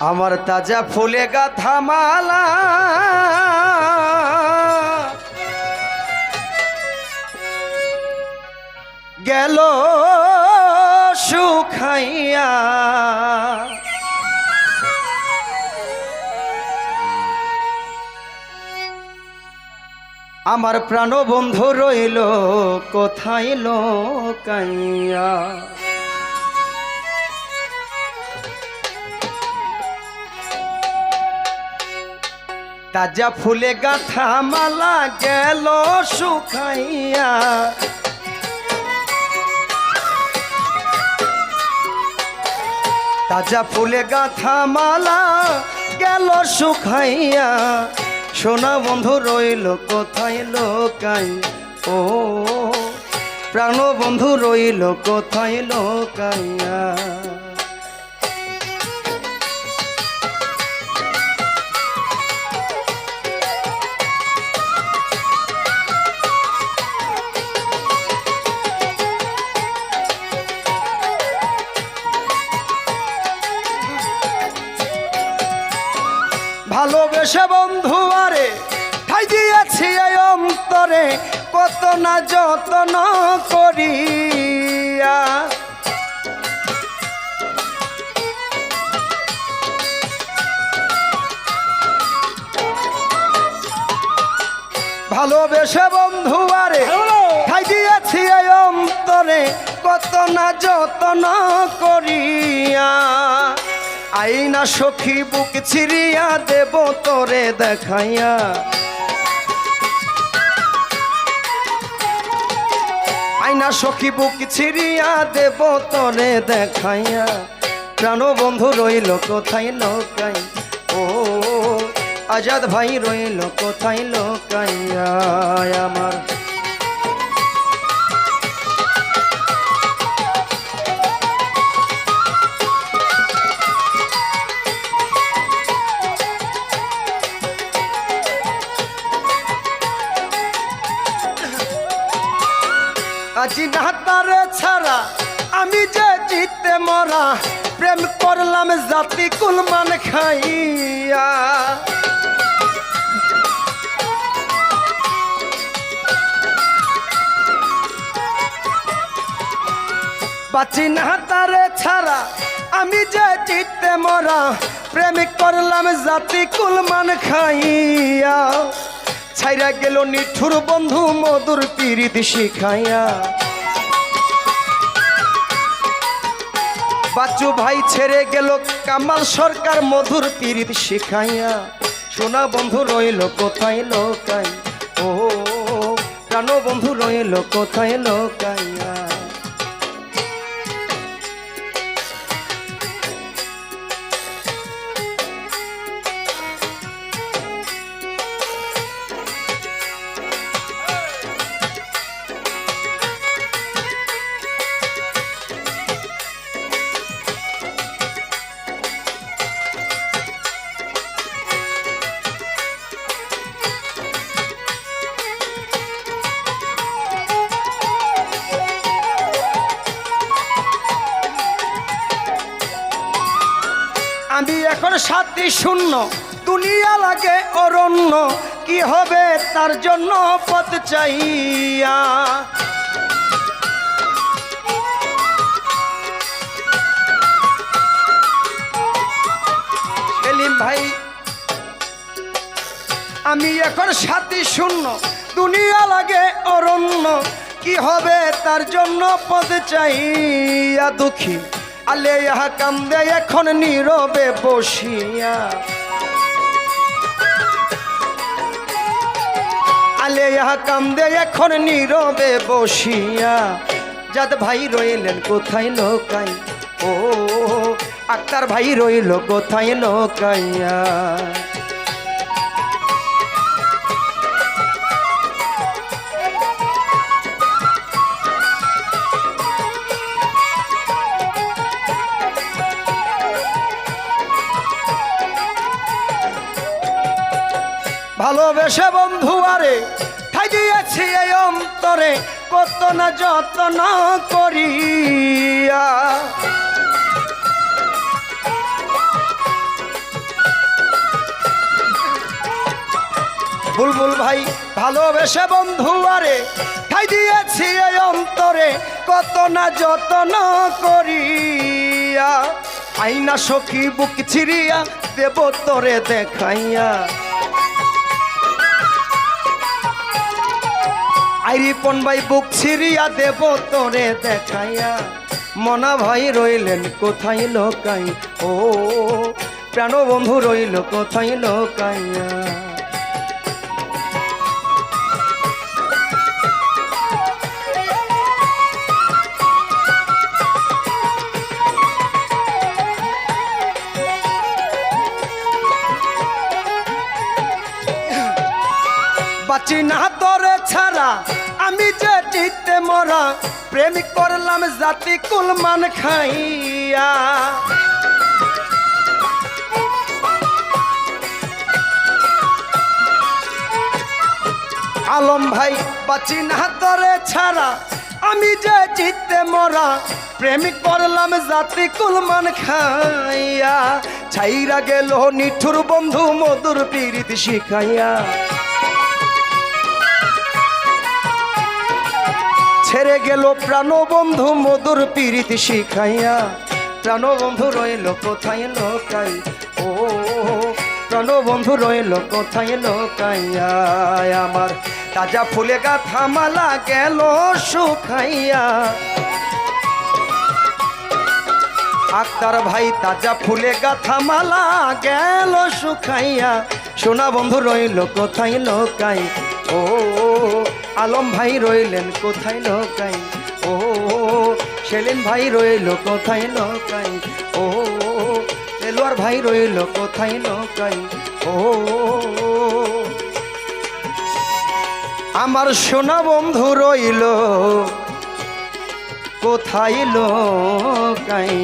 আমার তাজা ফুলে গাথা মালা। গেল সুখাইয়া। আমার প্রাণবন্ধু রইল কোথায় লোকাইয়া? তাজা ফুলে গাথা মালা গেল শুকাইয়া। তাজা ফুলে গাথা মালা গেল শুকাইয়া। সোনা বন্ধু রইল কোথায় লোকাই? ও, প্রাণ বন্ধু রইল কোথায় লোকাইয়া? কত না যত্ন করিয়া। ভালোবেসে বন্ধু আরে ঠাই দিয়েছি এই অন্তরে কত না যত্ন করিয়া। আইনা সখী বুক ছিড়িয়া দেব তোরে দেখাইয়া। আইনা সখী বুক ছিড়িয়া দেব তরে দেখাইয়া। প্রাণ বন্ধু রইল কোথায় লোকাই? ও, আজাদ ভাই রইল কোথায় লোকাইয়া? আমার আজি না তারে ছাড়া আমি যে জিতে মরা, প্রেম করলাম জাতি কুলমান খাইয়া। বাঁচি না তারে ছাড়া আমি যে জিতে মরা, প্রেম করলাম জাতি কুলমান খাইয়া। ছাইরা গেল নিঠুর বন্ধু মধুর পিরিত শিখাইয়া। বাচ্চু ভাই ছেড়ে গেল কামাল সরকার মধুর পিরিত শিখাইয়া। সোনা বন্ধু রইল কোথায় লোকাই? ও, প্রাণ বন্ধু রইল কোথায় লোকাইয়া সাথী শূন্য, দুনিয়া লাগে অরণ্য, কি হবে তার জন্য পথ চাইয়া ভাই, আমি এখন সাথী শূন্য, দুনিয়া লাগে অরণ্য, কি হবে তার জন্য পদ চাইয়া দুঃখী। আলে ইহা কান্দে এখন নীরবে বসিয়া। আলে ইহা কান্দে এখন নীরবে বসিয়া। যাদ ভাই রইলেন কোথায় লোকাই ও, আক্তার ভাই রইল কোথায় লোকাইয়া ভালোবেসে বন্ধু আরে, ঠাই দিয়েছি এই অন্তরে, কত না যত্ন করিয়া। বুলবুল ভাই, ভালোবেসে বন্ধু আরে, ঠাই দিয়েছি এই অন্তরে, কত না যত্ন করিয়া। আইনা সখী বুক ছিড়িয়া, দেব তোরে দেখাইয়া। আইরিপন ভাই বুক ছিড়িয়া দেব তোরে দেখাইয়া। মনা ভাই রইলেন কোথায় লোকাই? ও, প্রাণ বন্ধু রইল কোথায় লোকাইয়া? বাঁচি না প্রেম করলাম জাতি কুলমান খাইয়া। আলম ভাই, বাঁচি না তোরে ছাড়া, আমি যে চিত্তে মরা। প্রেম করলাম জাতি কুলমান খাইয়া। ছাইরা গেল নিঠুর বন্ধু মধুর পীড়িত শিখাইয়া। ছেড়ে গেল প্রাণবন্ধু মধুর পীড়িত শিখাইয়া। প্রাণবন্ধু রইল কোথায় লোকাই ও, প্রাণবন্ধু রইল কোথায় লোকাইয়া আমার তাজা ফুলে গা থামালা গেল শুকাইয়া। আক্তার ভাই তাজা ফুলে গাথা মালা গেল শুকাইয়া। সোনা বন্ধু রইল কোথায় লোকাই ও আলম ভাই রইলেন, কোথায় লোকাই? ও, সেলিম ভাই রইল, কোথায় লোকাই? ও, এলোয়ার ভাই রইল, কোথায় লোকাই? ও, আমার সোনা বন্ধু রইল, কোথায় লোকাইয়া?